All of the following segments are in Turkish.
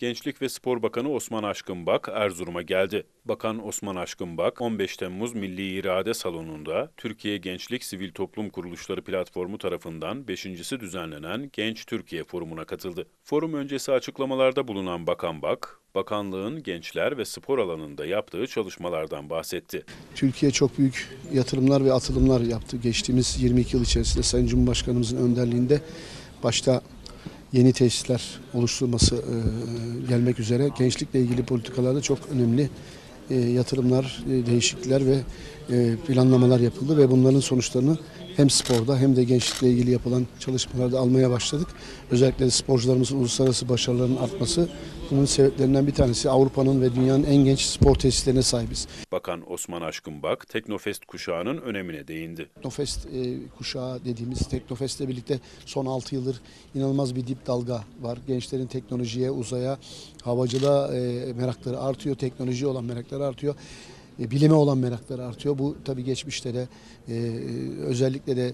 Gençlik ve Spor Bakanı Osman Aşkınbak Erzurum'a geldi. Bakan Osman Aşkınbak 15 Temmuz Milli İrade Salonu'nda Türkiye Gençlik Sivil Toplum Kuruluşları Platformu tarafından 5.si düzenlenen Genç Türkiye Forumu'na katıldı. Forum öncesi açıklamalarda bulunan Bakan Bak, bakanlığın gençler ve spor alanında yaptığı çalışmalardan bahsetti. Türkiye çok büyük yatırımlar ve atılımlar yaptı. Geçtiğimiz 22 yıl içerisinde Sayın Cumhurbaşkanımızın önderliğinde başta yeni tesisler oluşturulması e, gelmek üzere. Gençlikle ilgili politikalarda çok önemli e, yatırımlar, e, değişiklikler ve planlamalar yapıldı ve bunların sonuçlarını hem sporda hem de gençlikle ilgili yapılan çalışmalarda almaya başladık. Özellikle sporcularımızın uluslararası başarılarının artması bunun sebeplerinden bir tanesi Avrupa'nın ve dünyanın en genç spor tesislerine sahibiz. Bakan Osman Aşkınbak, Teknofest kuşağının önemine değindi. Teknofest e, kuşağı dediğimiz Teknofest'le birlikte son 6 yıldır inanılmaz bir dip dalga var. Gençlerin teknolojiye, uzaya, havacılığa e, merakları artıyor. Teknolojiye olan merakları artıyor. E, bilime olan merakları artıyor. Bu tabii geçmişte de e, özellikle de e,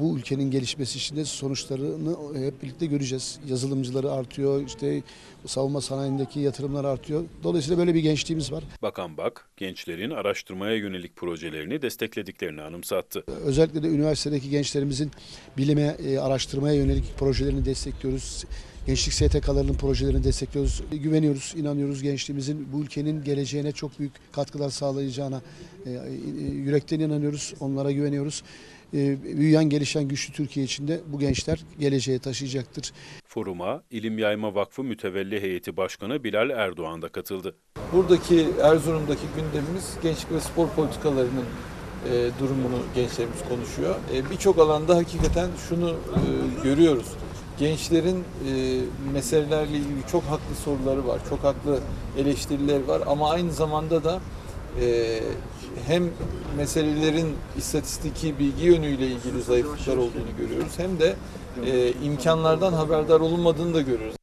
bu ülkenin gelişmesi için de sonuçlarını hep birlikte göreceğiz. Yazılımcıları artıyor, işte savunma sanayindeki yatırımlar artıyor. Dolayısıyla böyle bir gençliğimiz var. Bakan Bak, gençlerin araştırmaya yönelik projelerini desteklediklerini anımsattı. Özellikle de üniversitedeki gençlerimizin bilime, e, araştırmaya yönelik projelerini destekliyoruz. Gençlik STK'larının projelerini destekliyoruz. E, Güveniyoruz, inanıyoruz gençliğimizin bu ülkenin geleceğine çok büyük katkılar sağlayacağına e, e, yürekten inanıyoruz, onlara güveniyoruz. E, Büyüyen, gelişen, güçlü Türkiye için de bu gençler geleceğe taşıyacaktır. Foruma İlim Yayma Vakfı Mütevelli Heyeti Başkanı Bilal Erdoğan da katıldı. Buradaki Erzurum'daki gündemimiz gençlik ve spor politikalarının e, durumunu gençlerimiz konuşuyor. E, Birçok alanda hakikaten şunu e, görüyoruz. Gençlerin e, meselelerle ilgili çok haklı soruları var, çok haklı eleştirileri var ama aynı zamanda da e, hem meselelerin istatistiki bilgi yönüyle ilgili zayıflıklar olduğunu görüyoruz hem de e, imkanlardan haberdar olunmadığını da görüyoruz.